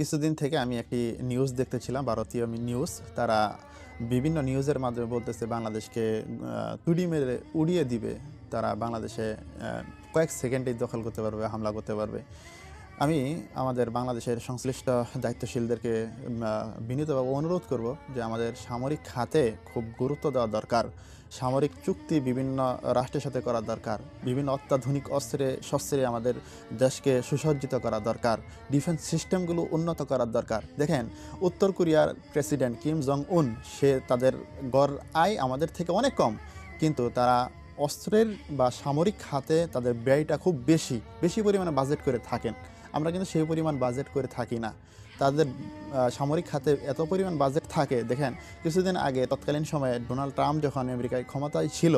কিছুদিন থেকে আমি একটি নিউজ দেখতেছিলাম, ভারতীয় নিউজ তারা বিভিন্ন নিউজের মাধ্যমে বলতেছে বাংলাদেশকে তুড়ি মেরে উড়িয়ে দিবে। তারা বাংলাদেশে কয়েক সেকেন্ডেই দখল করতে পারবে, হামলা করতে পারবে। আমি আমাদের বাংলাদেশের সংশ্লিষ্ট দায়িত্বশীলদেরকে বিনীতভাবে অনুরোধ করব যে আমাদের সামরিক খাতে খুব গুরুত্ব দেওয়া দরকার। সামরিক চুক্তি বিভিন্ন রাষ্ট্রের সাথে করা দরকার। বিভিন্ন অত্যাধুনিক অস্ত্রে, শস্ত্রে আমাদের দেশকে সুসজ্জিত করা দরকার। ডিফেন্স সিস্টেমগুলো উন্নত করার দরকার। দেখেন, উত্তর কোরিয়ার প্রেসিডেন্ট কিম জং উন সে তাদের গড় আয় আমাদের থেকে অনেক কম। কিন্তু তারা অস্ত্রের বা সামরিক খাতে তাদের ব্যয়টা খুব বেশি বেশি পরিমাণে বাজেট করে থাকেন। আমরা কিন্তু সেই পরিমাণ বাজেট করে থাকি না। তাদের সামরিক খাতে এত পরিমাণ বাজেট থাকে, দেখেন, কিছুদিন আগে তৎকালীন সময়ে ডোনাল্ড ট্রাম্প যখন আমেরিকায় ক্ষমতায় ছিল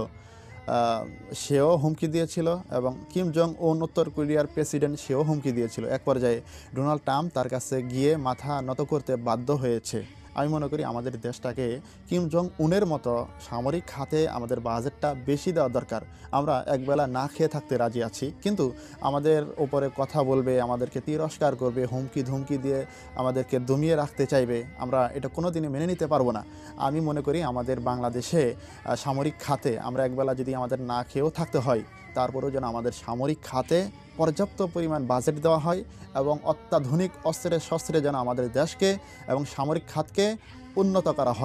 সেও হুমকি দিয়েছিল এবং কিম জং উন উত্তর কোরিয়ার প্রেসিডেন্ট, সেও হুমকি দিয়েছিল। এক পর্যায়ে ডোনাল্ড ট্রাম্প তার কাছে গিয়ে মাথা নত করতে বাধ্য হয়েছে। আমি মনে করি আমাদের দেশটাকে কিম জং উনের মতো সামরিক খাতে আমাদের বাজেটটা বেশি দেওয়া দরকার। আমরা একবেলা না খেয়ে থাকতে রাজি আছি। কিন্তু আমাদের ওপরে কথা বলবে, আমাদেরকে তিরস্কার করবে হুমকি ধুমকি দিয়ে আমাদেরকে দমিয়ে রাখতে চাইবে, আমরা এটা কোনো দিনই মেনে নিতে পারব না। আমি মনে করি আমাদের বাংলাদেশে সামরিক খাতে আমরা একবেলা যদি আমাদের না খেয়েও থাকতে হয়, তারপরেও যেন আমাদের সামরিক খাতে পর্যাপ্ত পরিমাণ বাজেট দেওয়া হয় এবং অত্যাধুনিক অস্ত্রে শস্ত্রে যেন আমাদের দেশকে এবং সামরিক খাতকে উন্নত করা হয়।